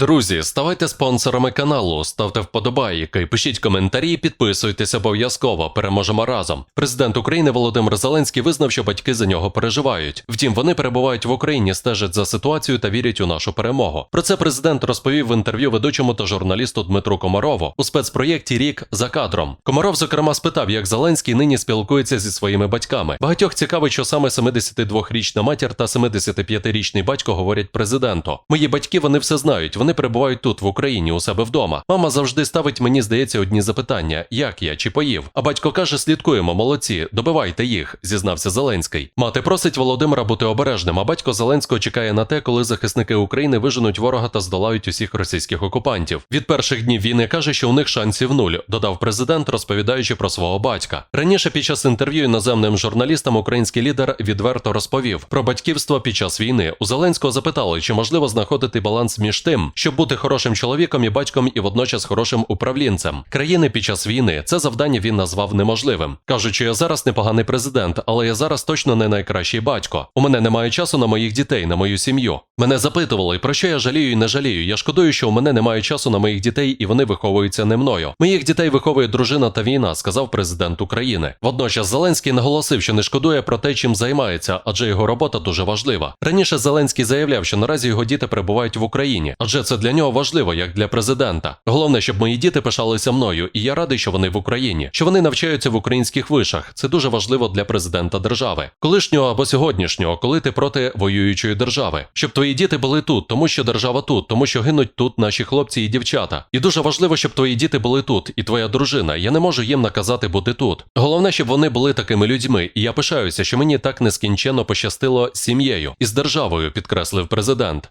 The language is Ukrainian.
Друзі, ставайте спонсорами каналу, ставте вподобайки, пишіть коментарі, підписуйтесь обов'язково. Переможемо разом. Президент України Володимир Зеленський визнав, що батьки за нього переживають. Втім, вони перебувають в Україні, стежать за ситуацією та вірять у нашу перемогу. Про це президент розповів в інтерв'ю ведучому та журналісту Дмитру Комарову у спецпроєкті Рік за кадром. Комаров, зокрема, спитав, як Зеленський нині спілкується зі своїми батьками. Багатьох цікавить, що саме 72-річна матір та 75-річний батько говорять президенту. Мої батьки вони все знають. Вони перебувають тут, в Україні, у себе вдома. Мама завжди ставить мені, здається, одні запитання: як я чи поїв? А батько каже: слідкуємо, молодці, добивайте їх, зізнався Зеленський. Мати просить Володимира бути обережним. А батько Зеленського чекає на те, коли захисники України виженуть ворога та здолають усіх російських окупантів. Від перших днів війни каже, що у них шансів нуль, додав президент, розповідаючи про свого батька. Раніше під час інтерв'ю іноземним журналістам український лідер відверто розповів про батьківство під час війни. У Зеленського запитали, чи можливо знаходити баланс між тим, щоб бути хорошим чоловіком і батьком, і водночас хорошим управлінцем. Країни під час війни це завдання він назвав неможливим. Кажуть, що я зараз непоганий президент, але я зараз точно не найкращий батько. У мене немає часу на моїх дітей, на мою сім'ю. Мене запитували, про що я жалію і не жалію. Я шкодую, що у мене немає часу на моїх дітей, і вони виховуються не мною. Моїх дітей виховує дружина та війна, сказав президент України. Водночас Зеленський наголосив, що не шкодує про те, чим займається, адже його робота дуже важлива. Раніше Зеленський заявляв, що наразі його діти перебувають в Україні, адже це для нього важливо, як для президента. Головне, щоб мої діти пишалися мною, і я радий, що вони в Україні, що вони навчаються в українських вишах. Це дуже важливо для президента держави, колишнього або сьогоднішнього, коли ти проти воюючої держави, щоб твої діти були тут, тому що держава тут, тому що гинуть тут наші хлопці і дівчата. І дуже важливо, щоб твої діти були тут, і твоя дружина. Я не можу їм наказати бути тут. Головне, щоб вони були такими людьми, і я пишаюся, що мені так нескінченно пощастило з сім'єю і з державою, підкреслив президент.